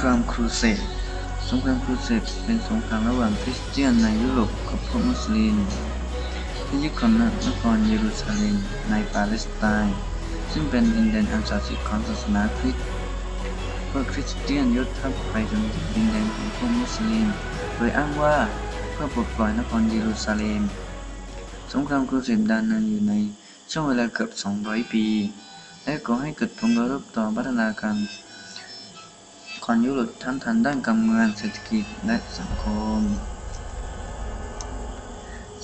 สงครามครูเสดสงครามครูเสดเป็นสงครามระหว่างคริสเตียนในยุโรปกับพวกมุสลิมที่ยึดครองนครเยรูซาเล็มในปาเลสไตน์ซึ่งเป็นดินแดนอันศักดิ์สิทธิ์ของศาสนาคริสต์พวกคริสเตียนยกทัพไปจนถึงดินแดนของพวกมุสลิม โดยอ้างว่าเพื่อปลดปล่อยนครเยรูซาเล็ม สงครามครูเสดดำเนินอยู่ในช่วงเวลาเกือบ 200 ปี และก่อให้เกิดผลกระทบต่อพัฒนาการ ของยุโรปทั้งทางด้านการเมืองเศรษฐกิจและสังคม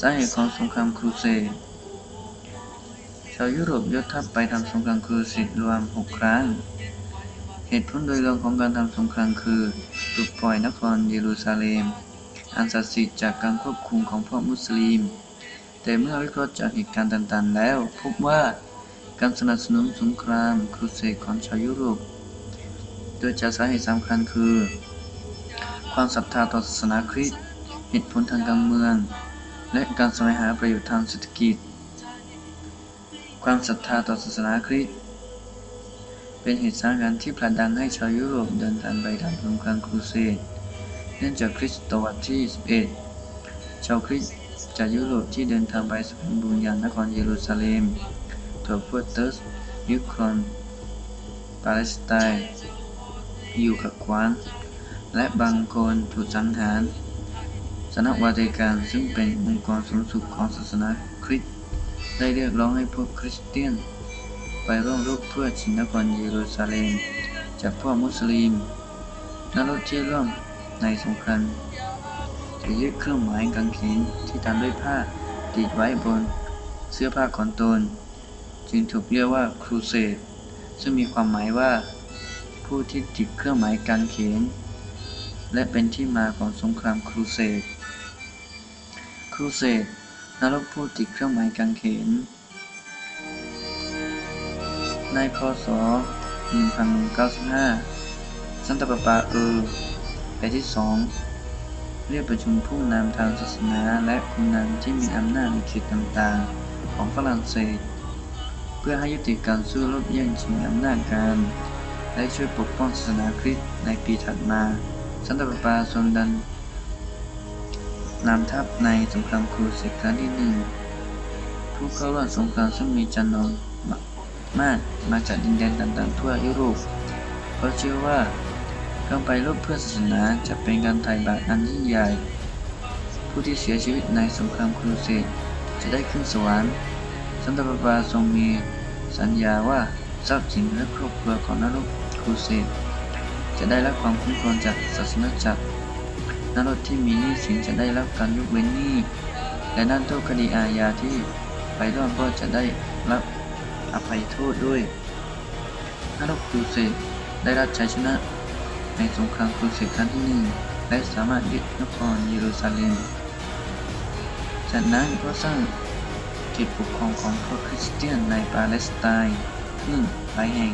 สาเหตุของสงครามครูเสดชาวยุโรปยกทัพไปทำสงครามครูเสดรวม 6 ครั้ง เหตุผลโดยรวมของการทำสงครามคือปลุกปล่อยนครเยรูซาเล็ม อันศักดิ์สิทธิ์จากการควบคุมของพวกมุสลิม แต่เมื่อวิเคราะห์จากเหตุการณ์ต่างๆ แล้ว พบว่าการสนับสนุนสงครามครูเสดของชาวยุโรป โดยจากสาเหตุสำคัญคือ ความศรัทธาต่อศาสนาคริสต์เหตุผลทางการเมือง และการแสวงหาประโยชน์ทางเศรษฐกิจ ความศรัทธาต่อศาสนาคริสต์เป็นเหตุสำคัญที่ผลักดันให้ชาวยุโรปเดินทางไปทำสงครามครูเสดเนื่องจากคริสตวรรษที่ 11 ชาวคริสต์จากยุโรปที่เดินทางไปสมบูรณ์ยังนครเยรูซาเล็มถั่วพวกเตสยุครอนปาเลสไตน์ อยู่ขัดขวางและบางคนถูกสังหารสนักวาติกันซึ่งเป็นองค์กรสูงสุดของศาสนาคริสต์ได้เรียกร้องให้พวกคริสเตียน ไปร่วมรบเพื่อชิงนครเยรูซาเล็มจากพวกมุสลิมนักรบที่ร่วมในสงครามจะยึดเครื่องหมายกางเขนที่ทำด้วยผ้าติดไว้บนเสื้อผ้าของตน จึงถูกเรียกว่าครูเสดซึ่งมีความหมายว่า ผู้ที่ติดเครื่องหมายกางเขน และเป็นที่มาของสงครามครูเสด ครูเสดนักผู้ติดเครื่องหมายกางเขน ในพศ1195 สันตะปาปาเออไปที่สองเรียกประชุมผู้นำทางศาสนาและผู้นำที่มีอำนาจในเขตต่างๆ ของฝรั่งเศส เพื่อให้ยุติการสู้รบแย่งชิงอำนาจกัน และช่วยปกป้องศาสนาคริสต์ในปีถัดมา สันตะปาปาทรงดันนำทัพในสงครามครูเสดครั้งที่หนึ่งผู้เข้าร่วมสงครามซึ่งมีจำนวนมากมาจากดินแดนต่างๆ ทั่วยุโรปเพราเชื่อว่าการไปรบเพื่อศาสนาจะเป็นการไถ่บาปอันยิ่งใหญ่ ผู้ที่เสียชีวิตในสงครามครูเสดจะได้ขึ้นสวรรค์สันตะปาปาทรงมีสัญญาว่าทรัพย์สินและครอบครัวของนัก รูเสดจะได้รับความคุ้มครองจากศาสนาจักรนักรบที่มีหนี้สินจะได้รับการยกเว้นหนี้ และนักโทษคดีอาญาที่ไปร่วมก็จะได้รับอภัยโทษด้วยนักรบครูเสดได้รับชัยชนะ ในสงครามครูเสดครั้งที่หนึ่งและสามารถยึดนครเยรูซาเล็ม จากนั้นก็สร้างเขตปกครองของพวกคริสเตียนในปาเลสไตน์ขึ้นหลายแห่ง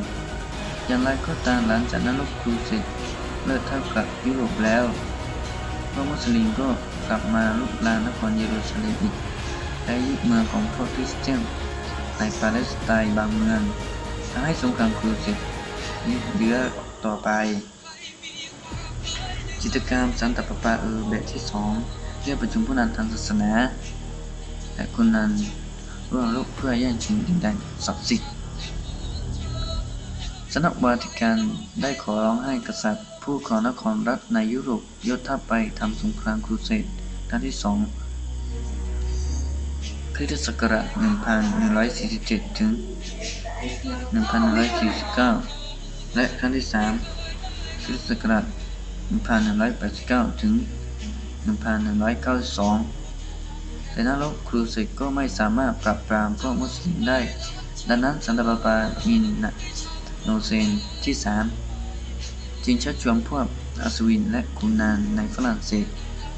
อย่างไรก็ตามหลังจากนั้นลบครูเสดเลิกเท่ากับยุโรปแล้วพวกมุสลิมก็กลับมาลุกลานนครเยรูซาเล็มอีกและยึดเมืองของพวกคริสเตียนในปาเลสไตน์บางเมืองทำให้สงครามครูเสดยืดเยื้อต่อไปจิตกรรมสันตปปาเออแบบที่สองเรียกประชุมผู้นำทางศาสนา และคนนั้นร่วมรบเพื่อแย่งชิงดินแดนศักดิ์สิทธิ์ สนักวาติกันได้ขอร้องให้กษัตริย์ ผู้ครองนครรัฐในยุโรปยกทัพไปทำสงครามครูเสดครั้งที่สองคริสตศักราช1147 ถึง 1149 และครั้งที่สามคริสตศักราช1189 ถึง 1192 แต่นักรบครูเสดก็ไม่สามารถปราบปรามพวกมุสลิมได้ ดังนั้นสันตะปาปามิน โนเซนที่สามจึงชักชวนพวกอัศวินและกุนนานในฝรั่งเศส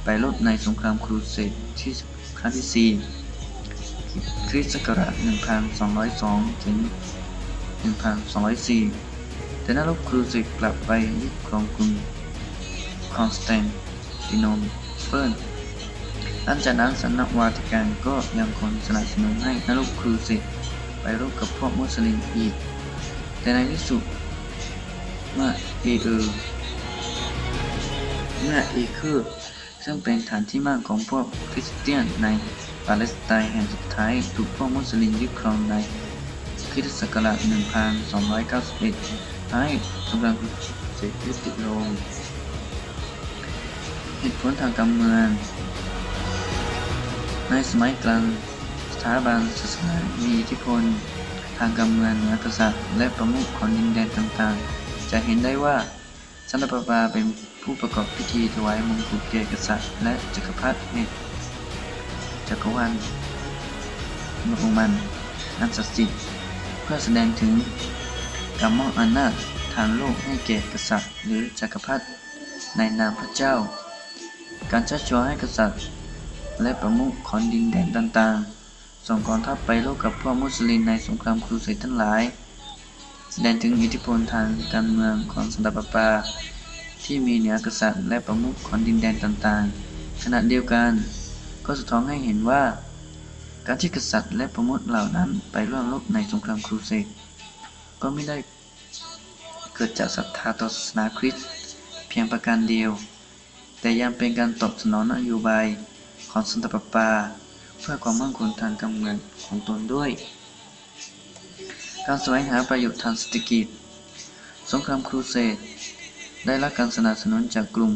ไปรบในสงครามครูเสดที่ครั้งที่สี่คริสต์ศักราช 1202 ถึง 1204 แต่นักรบครูเสดกลับไปยึดครองกรุงคอนสแตนติโนเปิลหลังจากนั้นสำนักวาติกันก็ยังคงสนับสนุนให้นักรบครูเสดไปรบกับพวกมุสลิมอีก แต่ในที่สุดเมื่อเอเอเมื่อเอเคอซึ่งเป็นฐานที่มั่นของพวกคริสเตียนในปาเลสไตน์แห่งสุดท้ายถูกพวกมุสลิมยึดครองในคริสตศักราช 1291ทำให้สงครามครูเสดยุติลงเหตุผลทางการเมือง ในสมัยกลางสถาบันศาสนามีอิทธิพลางการเมืองเหนือกษัตริย์และประมุขของดินแดนต่างๆ จะเห็นได้ว่าสันตปาปาเป็นผู้ประกอบพิธีถวายมงกุฎแก่กษัตริย์ และจักรพรรดิแห่งจักรวาลโรมันอันศักดิ์สิทธิ์เพื่อแสดงถึงการมอบอำนาจทางโลกให้แก่กษัตริย์ หรือจักรพรรดิในนามพระเจ้า การชักชวนให้กษัตริย์ และประมุขของดินแดนต่างๆ ส่งกองทัพไปรบกับพวกมุสลิมในสงครามครูเสดทั้งหลาย แสดงถึงอิทธิพลทางการเมืองของสันตปาปา ที่มีเหนือกษัตริย์และประมุขของดินแดนต่างๆ ขณะเดียวกันก็สะท้อนให้เห็นว่า การที่กษัตริย์และประมุขเหล่านั้นไปร่วมรบในสงครามครูเสดก็ไม่ได้เกิดจากศรัทธาต่อศาสนาคริสต์เพียงประการเดียว แต่ยังเป็นการตอบสนองนโยบายของสันตปาปา เพื่อความมั่นคงทางการเมืองของตนด้วย การแสวงหาประโยชน์ทางเศรษฐกิจ สงครามครูเสดได้รับการสนับสนุนจากกลุ่ม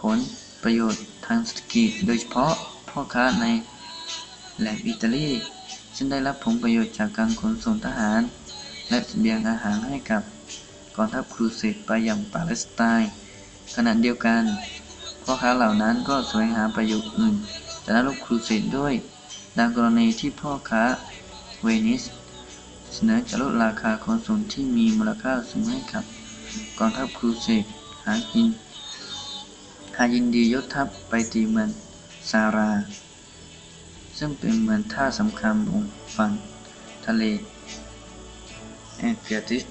ผลประโยชน์ทางเศรษฐกิจ โดยเฉพาะพ่อค้าในแหลกอิตาลีซึ่งได้รับผลประโยชน์จากการขนส่งทหาร และเสบียงอาหารให้กับกองทัพครูเสดไปยังปาเลสไตน์ขณะเดียวกันพ่อค้าเหล่านั้นก็แสวงหาประโยชน์อื่น จากนักรบครูเสดด้วย ดังกรณีที่พ่อค้าเวนิส เสนอจะลดราคาขนส่งที่มีมูลค่าสูงให้กับกองทัพครูเสดหากินหายินดียกทัพไปตีเมืองซารา ซึ่งเป็นเมืองท่าสำคัญบนฝั่งทะเลแอดริยติก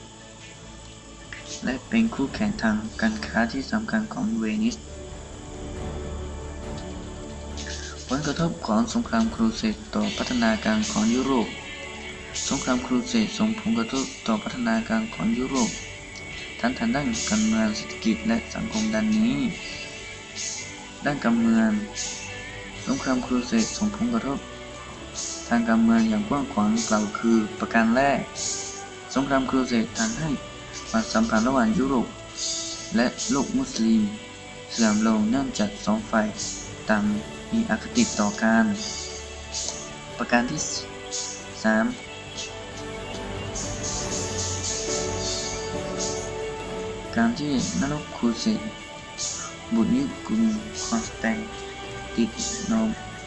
และเป็นคู่แข่งทางการค้าที่สำคัญของเวนิส ลกระทบของสงครามครูเสดต่อพัฒนาการของยุโรป สงครามครูเสดส่งผลกระทบต่อพัฒนาการของยุโรป ทั้งทางด้านการเมืองเศรษฐกิจและสังคมดังนี้ ด้านการเมือง สงครามครูเสดส่งผลกระทบ ทางการเมืองอย่างกว้างขวางกล่าวคือประการแรก สงครามครูเสดทำให้ความสัมพันธ์ระหว่างยุโรป และโลกมุสลิม เสื่อมลงเนื่องจากสองฝ่ายต่าง มีอคติต่อกัน ประการที่ 3 การที่นรกครูเสดบุตรนิกรุงคอนสแตนติโน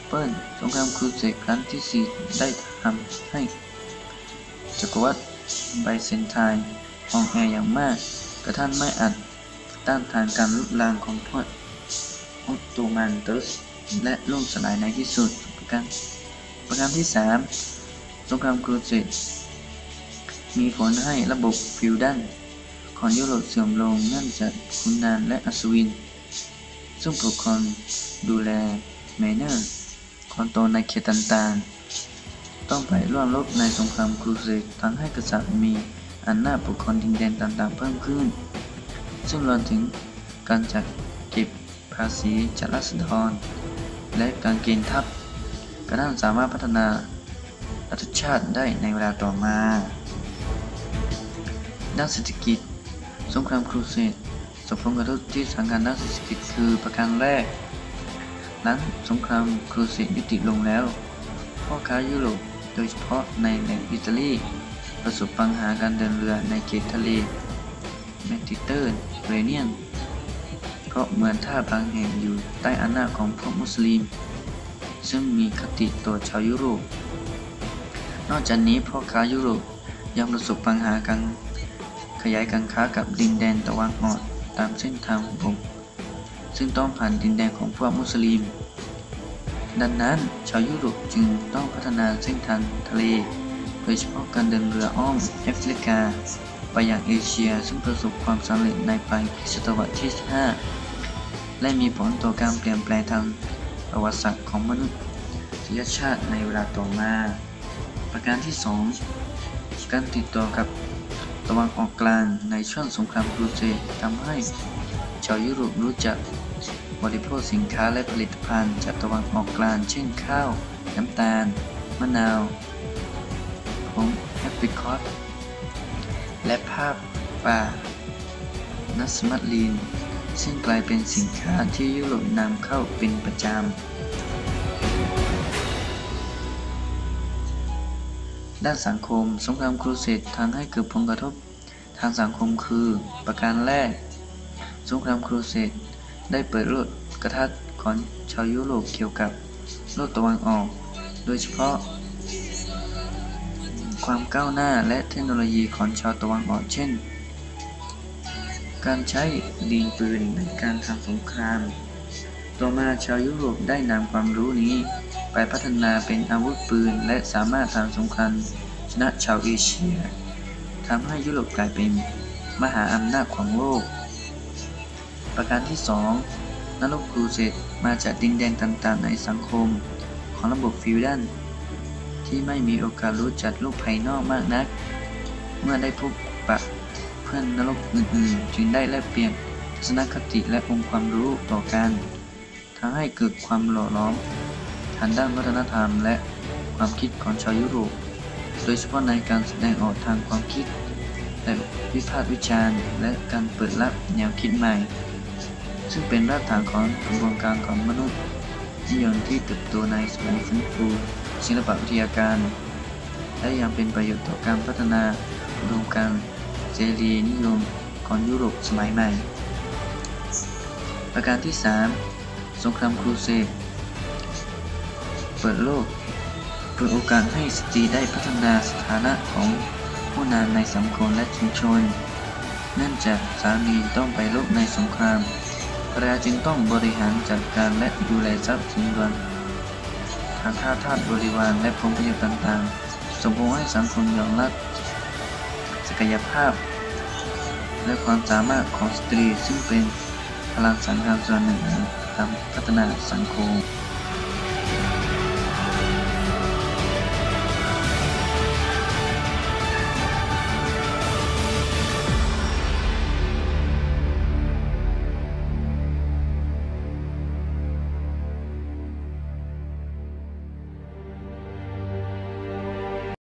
เปิลสงครามครูเสดครั้งที่ 4 ได้ทำให้จักรวรรดิไบเซนไทน์อ่อนแออย่างมาก กระทั่งไม่อาจต้านทานการลุกลามของพวกออตโตมันตุส และล่มสลายในที่สุด ประการประการที่ 3 สงครามครูเสดมีผลให้ระบบฟิวดัลของยุโรปเสื่อมลงเนื่องจากขุนนางและอัศวิน ซึ่งปกครองดูแลเมเนอร์ของตในเขตต่างๆ ต้องไปร่วมรบในสงครามครูเสดทำให้กษัตริย์มีอำนาจปกครองดินแดนต่างๆ เพิ่มขึ้น ซึ่งรวมถึงการจัดเก็บภาษีจากราษฎร และการเกณฑ์ทัพกระทั่งสามารถพัฒนารัฐชาติได้ในเวลาต่อมา ด้านเศรษฐกิจ สงครามครูเสดส่งผลกระทบที่สำคัญด้านเศรษฐกิจคือประการแรก หลังสงครามครูเสดยุติลงแล้ว พ่อค้ายุโรปโดยเฉพาะในแหล่งอิตาลี ประสบปัญหาการเดินเรือในเขตทะเลเมดิเตอร์เรเนียน ราะเมืองท่าบางแห่งอยู่ใต้อำนาจของพวกมุสลิม ซึ่งมีคติต่อชาวยุโรป นอกจากนี้พ่อค้ายุโรปยังประสบปัญหาการขยายการค้ากับดินแดนตะวันออกตามเส้นทางบกซึ่งต้องผ่านดินแดนของพวกมุสลิม ดังนั้นชาวยุโรปจึงต้องพัฒนาเส้นทางทะเล โดยเฉพาะการเดินเรืออ้อมแอฟริกา ไปยังเอเชียซึ่งประสบความสำเร็จในปลายศตวรรษที่ 5 และมีผลต่อการเปลี่ยนแปลงทางประวัติศาสตร์ของมนุษยชาติในเวลาต่อมา ประการที่ 2 การติดต่อกับตะวันออกกลางในช่วงสงครามครูเสดทำให้ชชาวยุโรปรู้จักบริโภคสินค้าและผลิตภัณฑ์จากตะวันออกกลาง เช่นข้าว น้ำตาล มะนาวผงแอปริคอตและภาพป่านัสมัตลีน ซึ่งกลายเป็นสินค้าที่ยุโรปนำเข้าเป็นประจำ ด้านสังคม สงครามครูเสดทางให้เกิดผลกระทบทางสังคมคือ ประการแรก สงครามครูเสดได้เปิดโลกกระทัดของชาวยุโรปเกี่ยวกับโลกตะวันออก โดยเฉพาะ ความก้าวหน้าและเทคโนโลยีของชาวตะวันออกเช่น การใช้ดินปืนในการทำสงคราม ต่อมาชาวยุโรปได้นำความรู้นี้ ไปพัฒนาเป็นอาวุธปืนและสามารถทำสงครามชนะชาวเอเชียทำให้ยุโรปกลายเป็นมหาอำนาจของโลก ประการที่ 2นรกครูเสดมาจากดินแดนต่างๆ ในสังคมของระบบฟิวดันที่ไม่มีโอกาสรู้จักโลกภายนอกมากนัก เมื่อได้พบปะ พื่อนนรกอื่นๆ จึงได้แลกเปลี่ยนทัศนคติและองค์ความรู้ต่อกันทำให้เกิดความหล่อล้อมทางด้านวัฒนธรรมและความคิดของชาวยุโรป โดยเฉพาะในการแสดงออกทางความคิดและวิพากษ์วิจารณ์ และการเปิดรับแนวคิดใหม่ ซึ่งเป็นรากฐานของกระบวนการของมนุษย์นิยมที่เติบโตในสมัยฟื้นฟูศิลปวิทยาการ และยังเป็นประโยชน์ต่อการพัฒนาอุดมการณ์ เสรีนิยมของยุโรปสมัยใหม่ ประการที่ 3 สงครามครูเสดเปิดโลกเปิดโอกาสให้สตรีได้พัฒนาสถานะของผู้นำในสังคมและชุมชน เนื่องจากสามีต้องไปรบในสงครามภรรยาจึงต้องบริหารจัดการและดูแลทรัพย์สินรวมทางท่าทาสบริวารและผลประโยชน์ต่างๆส่งผลให้สังคมยอมรับ กายภาพ และความสามารถของสตรีซึ่งเป็นพลังสำคัญส่วนหนึ่งในการพัฒนาสังคม